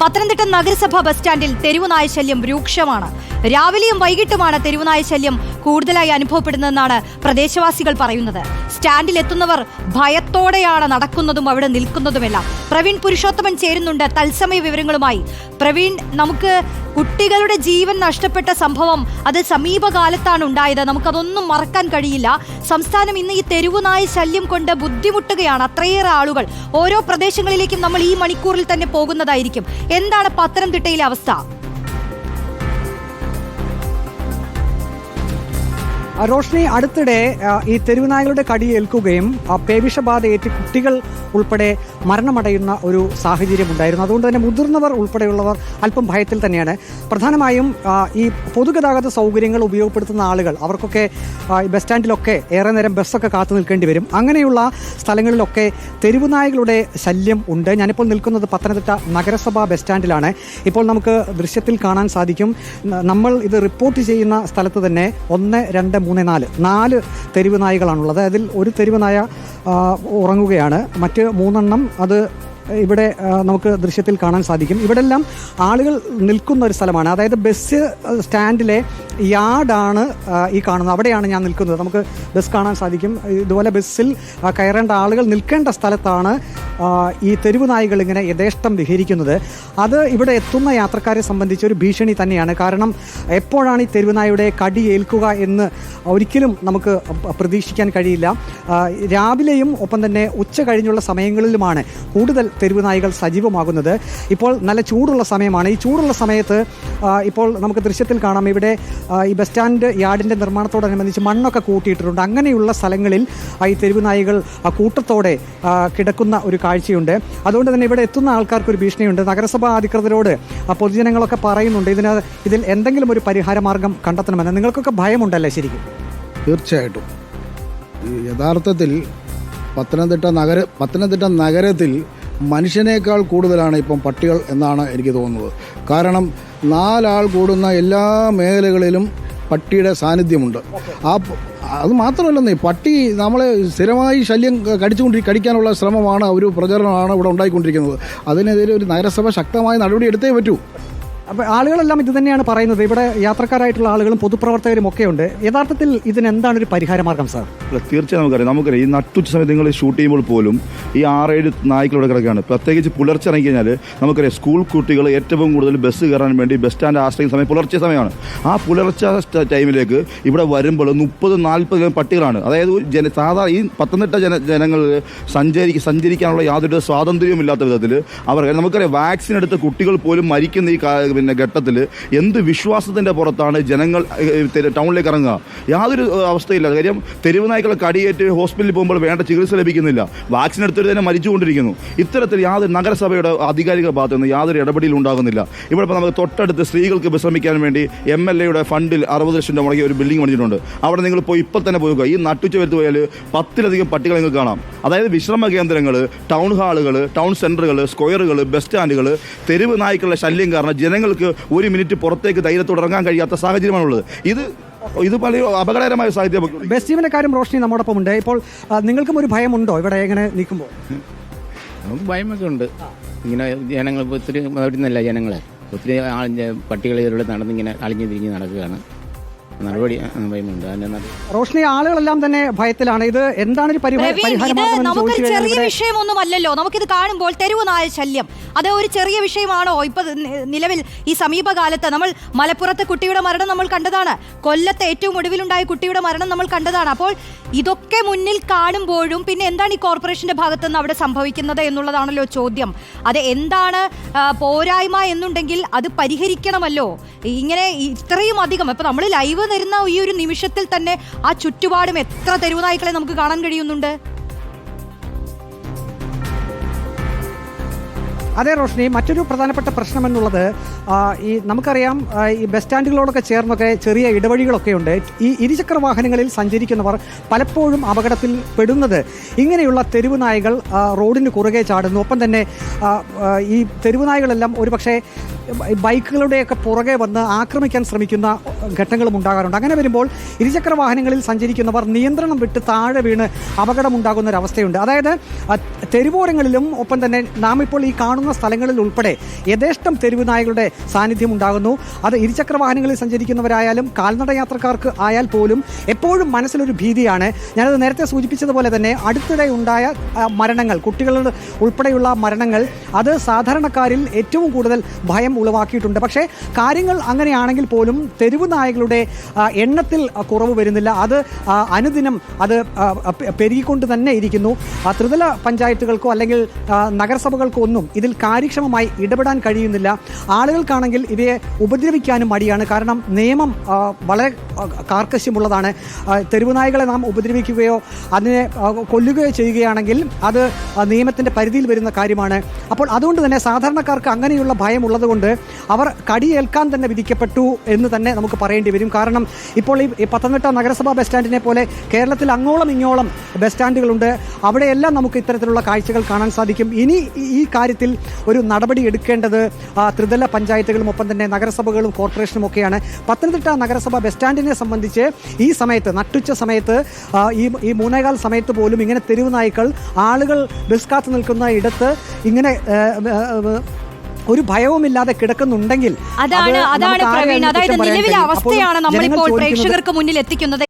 പത്തനംതിട്ട നഗരസഭ ബസ് സ്റ്റാൻഡിൽ തെരുവുനായ ശല്യം രൂക്ഷമാണ്. രാവിലെയും വൈകിട്ടുമാണ് തെരുവുനായ ശല്യം കൂടുതലായി അനുഭവപ്പെടുന്നതെന്നാണ് പ്രദേശവാസികൾ പറയുന്നത്. സ്റ്റാൻഡിൽ എത്തുന്നവർ ഭയത്തോടെയാണ് നടക്കുന്നതും അവിടെ നിൽക്കുന്നതുമെല്ലാം. പ്രവീൺ പുരുഷോത്തമൻ ചേരുന്നുണ്ട് തത്സമയ വിവരങ്ങളുമായി. പ്രവീൺ നമുക്ക് കുട്ടികളുടെ ജീവൻ നഷ്ടപ്പെട്ട സംഭവം അത് സമീപകാലത്താണ് ഉണ്ടായത്. നമുക്കതൊന്നും മറക്കാൻ കഴിയില്ല. സംസ്ഥാനം ഇന്ന് ഈ തെരുവുനായ ശല്യം കൊണ്ട് ബുദ്ധിമുട്ടുകയാണ്. അത്രയേറെ ആളുകൾ ഓരോ പ്രദേശങ്ങളിലേക്കും നമ്മൾ ഈ മണിക്കൂറിൽ തന്നെ പോകുന്നതായിരിക്കും. എന്താണ് പത്തനംതിട്ടയിലെ അവസ്ഥ? റോഷ്നി അടുത്തിടെ ഈ തെരുവുനായകളുടെ കടിയേൽക്കുകയും ആ, പേവിഷബാധയേറ്റ് കുട്ടികൾ ഉൾപ്പെടെ മരണമടയുന്ന ഒരു സാഹചര്യം ഉണ്ടായിരുന്നു അതുകൊണ്ട് തന്നെ മുതിർന്നവർ ഉൾപ്പെടെയുള്ളവർ അല്പം ഭയത്തിൽ തന്നെയാണ്. പ്രധാനമായും ഈ പൊതുഗതാഗത സൗകര്യങ്ങൾ ഉപയോഗപ്പെടുത്തുന്ന ആളുകൾ അവർക്കൊക്കെ ബസ് സ്റ്റാൻഡിലൊക്കെ ഏറെ നേരം ബസ്സൊക്കെ കാത്തു നിൽക്കേണ്ടി വരും. അങ്ങനെയുള്ള സ്ഥലങ്ങളിലൊക്കെ തെരുവുനായകളുടെ ശല്യം ഉണ്ട്. ഞാനിപ്പോൾ നിൽക്കുന്നത് പത്തനംതിട്ട നഗരസഭാ ബസ് സ്റ്റാൻഡിലാണ്. ഇപ്പോൾ നമുക്ക് ദൃശ്യത്തിൽ കാണാൻ സാധിക്കും. നമ്മൾ ഇത് റിപ്പോർട്ട് ചെയ്യുന്ന സ്ഥലത്ത് തന്നെ ഒന്ന് രണ്ട് മൂന്ന് നാല്. നാല് തെരുവ് നായകളാണുള്ളത്. അതിൽ ഒരു തെരുവ് നായ ഉറങ്ങുകയാണ്. മറ്റ് മൂന്നെണ്ണം അത് ഇവിടെ നമുക്ക് ദൃശ്യത്തിൽ കാണാൻ സാധിക്കും. ഇവിടെല്ലാം ആളുകൾ നിൽക്കുന്ന ഒരു സ്ഥലമാണ്. അതായത് ബസ് സ്റ്റാൻഡിലെ യാർഡാണ് ഈ കാണുന്നത്. അവിടെയാണ് ഞാൻ നിൽക്കുന്നത്. നമുക്ക് ബസ് കാണാൻ സാധിക്കും. ഇതുപോലെ ബസ്സിൽ കയറേണ്ട ആളുകൾ നിൽക്കേണ്ട സ്ഥലത്താണ് ഈ തെരുവ് നായ്കൾ ഇങ്ങനെ യഥേഷ്ടം വിഹരിക്കുന്നത്. അത് ഇവിടെ എത്തുന്ന യാത്രക്കാരെ സംബന്ധിച്ച് ഒരു ഭീഷണി തന്നെയാണ്. കാരണം എപ്പോഴാണ് ഈ തെരുവ് നായയുടെ കടി ഏൽക്കുക എന്ന് ഒരിക്കലും നമുക്ക് പ്രതീക്ഷിക്കാൻ കഴിയില്ല. രാവിലെയും ഒപ്പം തന്നെ ഉച്ച കഴിഞ്ഞുള്ള സമയങ്ങളിലുമാണ് കൂടുതൽ തെരുവ് നായകൾ സജീവമാകുന്നത്. ഇപ്പോൾ നല്ല ചൂടുള്ള സമയമാണ്. ഈ ചൂടുള്ള സമയത്ത് ഇപ്പോൾ നമുക്ക് ദൃശ്യത്തിൽ കാണാം. ഇവിടെ ഈ ബസ് സ്റ്റാൻഡ് യാർഡിന്റെ നിർമ്മാണത്തോടനുബന്ധിച്ച് മണ്ണൊക്കെ കൂട്ടിയിട്ടിട്ടുണ്ട് അങ്ങനെയുള്ള സ്ഥലങ്ങളിൽ ഈ തെരുവ് നായകൾ കൂട്ടത്തോടെ കിടക്കുന്ന ഒരു കാഴ്ചയുണ്ട്. അതുകൊണ്ട് തന്നെ ഇവിടെ എത്തുന്ന ആൾക്കാർക്ക് ഒരു ഭീഷണിയുണ്ട്. നഗരസഭാ അധികൃതരോട് പൊതുജനങ്ങളൊക്കെ പറയുന്നുണ്ട് ഇതിന് ഇതിൽ എന്തെങ്കിലും ഒരു പരിഹാര മാർഗം കണ്ടെത്തണമെന്ന്. നിങ്ങൾക്കൊക്കെ ഭയമുണ്ടല്ലേ ശരിക്കും? തീർച്ചയായിട്ടും. യഥാർത്ഥത്തിൽ പത്തനംതിട്ട നഗര പത്തനംതിട്ട നഗരത്തിൽ മനുഷ്യനേക്കാൾ കൂടുതലാണ് ഇപ്പം പട്ടികൾ എന്നാണ് എനിക്ക് തോന്നുന്നത്. കാരണം നാലാൾ കൂടുന്ന എല്ലാ മേഖലകളിലും പട്ടിയുടെ സാന്നിധ്യമുണ്ട്. ആ അത് മാത്രമല്ലെന്നേ പട്ടി നമ്മളെ സ്ഥിരമായി ശല്യം കടിച്ചുകൊണ്ടി കടിക്കാനുള്ള ശ്രമമാണ് ഒരു പ്രചരണമാണ് ഇവിടെ ഉണ്ടായിക്കൊണ്ടിരിക്കുന്നത്. അതിനെതിരെ ഒരു നഗരസഭ ശക്തമായ നടപടി എടുത്തേ പറ്റൂ. അപ്പോൾ ആളുകളെല്ലാം ഇത് തന്നെയാണ് പറയുന്നത്. ഇവിടെ യാത്രക്കാരായിട്ടുള്ള ആളുകളും പൊതുപ്രവർത്തകരും ഒക്കെ ഉണ്ട് യഥാർത്ഥത്തിൽ ഇതിന് എന്താണ് ഒരു പരിഹാര മാർഗം സാർ? അല്ല, തീർച്ചയായും നമുക്കറിയാം. നമുക്കറിയാം ഈ നട്ടുച്ച സമയത്ത് നിങ്ങൾ ഷൂട്ട് ചെയ്യുമ്പോൾ പോലും ഈ ആറേഴ് നായ്ക്കൾ ഇവിടെ കിടക്കുകയാണ്. പ്രത്യേകിച്ച് പുലർച്ചെ ഇറങ്ങി കഴിഞ്ഞാൽ നമുക്കറിയാം സ്കൂൾ കുട്ടികൾ ഏറ്റവും കൂടുതൽ ബസ് കയറാൻ വേണ്ടി ബസ് സ്റ്റാൻഡ് ആശ്രയിക്കുന്ന സമയം പുലർച്ചെ സമയമാണ്. ആ പുലർച്ചെ ടൈമിലേക്ക് ഇവിടെ വരുമ്പോൾ മുപ്പത് നാൽപ്പത് പട്ടികളാണ്. അതായത് ജന സാധാരണ ഈ പത്തനംതിട്ട ജന ജനങ്ങൾ സഞ്ചരി സഞ്ചരിക്കാനുള്ള യാതൊരു സ്വാതന്ത്ര്യവും ഇല്ലാത്ത വിധത്തിൽ അവർ നമുക്കറിയാം വാക്സിൻ എടുത്ത കുട്ടികൾ പോലും മരിക്കുന്ന ഈ പിന്നെ ഘട്ടത്തിൽ എന്ത് വിശ്വാസത്തിന്റെ പുറത്താണ് ജനങ്ങൾ ടൗണിലേക്ക് ഇറങ്ങുക? യാതൊരു അവസ്ഥയില്ല. കാര്യം തെരുവ് നായ്ക്കളെ കടിയേറ്റ് ഹോസ്പിറ്റലിൽ പോകുമ്പോൾ വേണ്ട ചികിത്സ ലഭിക്കുന്നില്ല. വാക്സിൻ എടുത്തിട്ട് തന്നെ മരിച്ചുകൊണ്ടിരിക്കുന്നു. ഇത്തരത്തിൽ യാതൊരു നഗരസഭയുടെ അധികാരികളുടെ ഭാഗത്തു നിന്ന് യാതൊരു ഇടപെടലും ഉണ്ടാകുന്നില്ല. ഇവിടെ ഇപ്പോൾ നമുക്ക് തൊട്ടടുത്ത് സ്ത്രീകൾക്ക് വിശ്രമിക്കാൻ വേണ്ടി എം എൽ എയുടെ ഫണ്ടിൽ അറുപത് ലക്ഷം രൂപ മുടക്കി ഒരു ബിൽഡിംഗ് പണിഞ്ഞിട്ടുണ്ട് അവിടെ നിങ്ങൾ പോയി ഇപ്പോൾ തന്നെ പോവുക ഈ നട്ടുച്ച വരുത്ത് പോയാൽ പത്തിലധികം പട്ടികൾ നിങ്ങൾക്ക് കാണാം. അതായത് വിശ്രമ കേന്ദ്രങ്ങൾ ടൗൺ ഹാളുകൾ ടൗൺ സെന്ററുകൾ സ്ക്വയറുകൾ ബസ് സ്റ്റാൻഡുകൾ തെരുവ് നായ്ക്കളുടെ ശല്യം കാരണം ജനങ്ങൾക്ക് ഒരു മിനിറ്റ് പുറത്തേക്ക് ധൈര്യത്തോടെ ഇറങ്ങാൻ കഴിയാത്ത സാഹചര്യമാണുള്ളത്. ഇത് ഇത് പല അപകടകരമായ സാഹചര്യം ബസ് ജീവനക്കാരും റോഷ്നി നമ്മോടൊപ്പം ഉണ്ട് ഇപ്പോൾ നിങ്ങൾക്കും ഒരു ഭയമുണ്ടോ ഇവിടെ എങ്ങനെ നിൽക്കുമ്പോൾ? നമുക്ക് ഭയമൊക്കെ ഉണ്ട്. ഇങ്ങനെ ജനങ്ങൾ ഒത്തിരി വരുന്നില്ല ജനങ്ങളെ. ഒത്തിരി പട്ടികളിലൂടെ നടന്നിങ്ങനെ അളിഞ്ഞു തിരിഞ്ഞ് നടക്കുകയാണ്. നടപടി ഭയമുണ്ട് റോഷ്നി ആളുകളെല്ലാം തന്നെ ഭയത്തിലാണ്. ഇത് എന്താണ് ഒരു നമുക്കൊരു ചെറിയ ഇവിടെ വിഷയമൊന്നുമല്ലല്ലോ. നമുക്കിത് കാണുമ്പോൾ തെരുവ് നായ ശല്യം. അത് ഒരു ചെറിയ വിഷയമാണോ? ഇപ്പൊ നിലവിൽ ഈ സമീപകാലത്ത് നമ്മൾ മലപ്പുറത്തെ കുട്ടിയുടെ മരണം നമ്മൾ കണ്ടതാണ്. കൊല്ലത്തെ ഏറ്റവും ഒടുവിലുണ്ടായ കുട്ടിയുടെ മരണം നമ്മൾ കണ്ടതാണ്. അപ്പോൾ ഇതൊക്കെ മുന്നിൽ കാണുമ്പോഴും പിന്നെ എന്താണ് ഈ കോർപ്പറേഷന്റെ ഭാഗത്ത് നിന്ന് അവിടെ സംഭവിക്കുന്നത് എന്നുള്ളതാണല്ലോ ചോദ്യം. അത് എന്താണ് പോരായ്മ എന്നുണ്ടെങ്കിൽ അത് പരിഹരിക്കണമല്ലോ. ഇങ്ങനെ ഇത്രയും അധികം ഇപ്പം നമ്മൾ ലൈവ് തരുന്ന ഈ ഒരു നിമിഷത്തിൽ തന്നെ ആ ചുറ്റുപാടും എത്ര തെരുവുനായ്ക്കളെ നമുക്ക് കാണാൻ കഴിയുന്നുണ്ട്? അതെ റോഷ്നി മറ്റൊരു പ്രധാനപ്പെട്ട പ്രശ്നം എന്നുള്ളത് ഈ നമുക്കറിയാം ഈ ബസ് സ്റ്റാൻഡുകളോടൊക്കെ ചേർന്നൊക്കെ ചെറിയ ഇടവഴികളൊക്കെ ഉണ്ട്. ഈ ഇരുചക്ര വാഹനങ്ങളിൽ സഞ്ചരിക്കുന്നവർ പലപ്പോഴും അപകടത്തിൽ പെടുന്നത്. ഇങ്ങനെയുള്ള തെരുവ് നായകൾ റോഡിന് കുറുകെ ചാടുന്നു. ഒപ്പം തന്നെ ഈ തെരുവ് നായകളെല്ലാം ഒരുപക്ഷെ ബൈക്കുകളുടെയൊക്കെ പുറകെ വന്ന് ആക്രമിക്കാൻ ശ്രമിക്കുന്ന ഘട്ടങ്ങളും ഉണ്ടാകാറുണ്ട്. അങ്ങനെ വരുമ്പോൾ ഇരുചക്ര വാഹനങ്ങളിൽ സഞ്ചരിക്കുന്നവർ നിയന്ത്രണം വിട്ട് താഴെ വീണ് അപകടമുണ്ടാകുന്ന ഒരവസ്ഥയുണ്ട് അതായത് തെരുവോരങ്ങളിലും ഒപ്പം തന്നെ നാം ഇപ്പോൾ ഈ കാണുന്ന സ്ഥലങ്ങളിൽ ഉൾപ്പെടെ യഥേഷ്ടം തെരുവ് നായകളുടെ സാന്നിധ്യം ഉണ്ടാകുന്നു. അത് ഇരുചക്ര വാഹനങ്ങളിൽ സഞ്ചരിക്കുന്നവരായാലും കാൽനട യാത്രക്കാർക്ക് ആയാൽ പോലും എപ്പോഴും മനസ്സിലൊരു ഭീതിയാണ്. ഞാനത് നേരത്തെ സൂചിപ്പിച്ചതുപോലെ തന്നെ അടുത്തിടെ ഉണ്ടായ മരണങ്ങൾ കുട്ടികളുടെ ഉൾപ്പെടെയുള്ള മരണങ്ങൾ അത് സാധാരണക്കാരിൽ ഏറ്റവും കൂടുതൽ ഭയം ഉളവാക്കിയിട്ടുണ്ട്. പക്ഷേ കാര്യങ്ങൾ അങ്ങനെയാണെങ്കിൽ പോലും തെരുവ് നായകളുടെ എണ്ണത്തിൽ കുറവ് വരുന്നില്ല. അത് അനുദിനം അത് പെരുകിക്കൊണ്ട് തന്നെ ഇരിക്കുന്നു. ത്രിതല പഞ്ചായത്തുകൾക്കോ അല്ലെങ്കിൽ നഗരസഭകൾക്കോ ഒന്നും ഇതിൽ കാര്യക്ഷമമായി ഇടപെടാൻ കഴിയുന്നില്ല. ആളുകൾക്കാണെങ്കിൽ ഇവയെ ഉപദ്രവിക്കാനും മടിയാണ്. കാരണം നിയമം വളരെ കാർക്കശ്യമുള്ളതാണ്. ആ, തെരുവ് നായകളെ നാം ഉപദ്രവിക്കുകയോ അതിനെ കൊല്ലുകയോ ചെയ്യുകയാണെങ്കിൽ അത് നിയമത്തിന്റെ പരിധിയിൽ വരുന്ന കാര്യമാണ്. അപ്പോൾ അതുകൊണ്ട് തന്നെ സാധാരണക്കാർക്ക് അങ്ങനെയുള്ള ഭയം ഉള്ളതുകൊണ്ട് അവർ കടിയേൽക്കാൻ തന്നെ വിധിക്കപ്പെട്ടു എന്ന് തന്നെ നമുക്ക് പറയേണ്ടി വരും. കാരണം ഇപ്പോൾ ഈ പത്തനംതിട്ട നഗരസഭാ ബസ് സ്റ്റാൻഡിനെ പോലെ കേരളത്തിൽ അങ്ങോളം ഇങ്ങോളം ബസ് സ്റ്റാൻഡുകളുണ്ട്. അവിടെയെല്ലാം നമുക്ക് ഇത്തരത്തിലുള്ള കാഴ്ചകൾ കാണാൻ സാധിക്കും. ഇനി ഈ- കാര്യത്തിൽ ഒരു നടപടി എടുക്കേണ്ടത് ത്രിതല പഞ്ചായത്തുകളും ഒപ്പം തന്നെ നഗരസഭകളും കോർപ്പറേഷനും ഒക്കെയാണ്. പത്തനംതിട്ട നഗരസഭാ ബസ് സ്റ്റാൻഡിനെ സംബന്ധിച്ച് ഈ സമയത്ത് നട്ടുച്ച സമയത്ത് ഈ ഈ മൂന്നേകാൽ സമയത്ത് പോലും ഇങ്ങനെ തെരുവ് നായ്ക്കൾ ആളുകൾ ബസ് കാത്തു നിൽക്കുന്ന ഇടത്ത് ഇങ്ങനെ ഒരു ഭയവുമില്ലാതെ കിടക്കുന്നുണ്ടെങ്കിൽ അതാണ് അതാണ് പ്രവീൺ. അതായത് നിലവിലെ അവസ്ഥയാണ് നമ്മളിപ്പോൾ പ്രേക്ഷകർക്ക് മുന്നിൽ എത്തിക്കുന്നത്.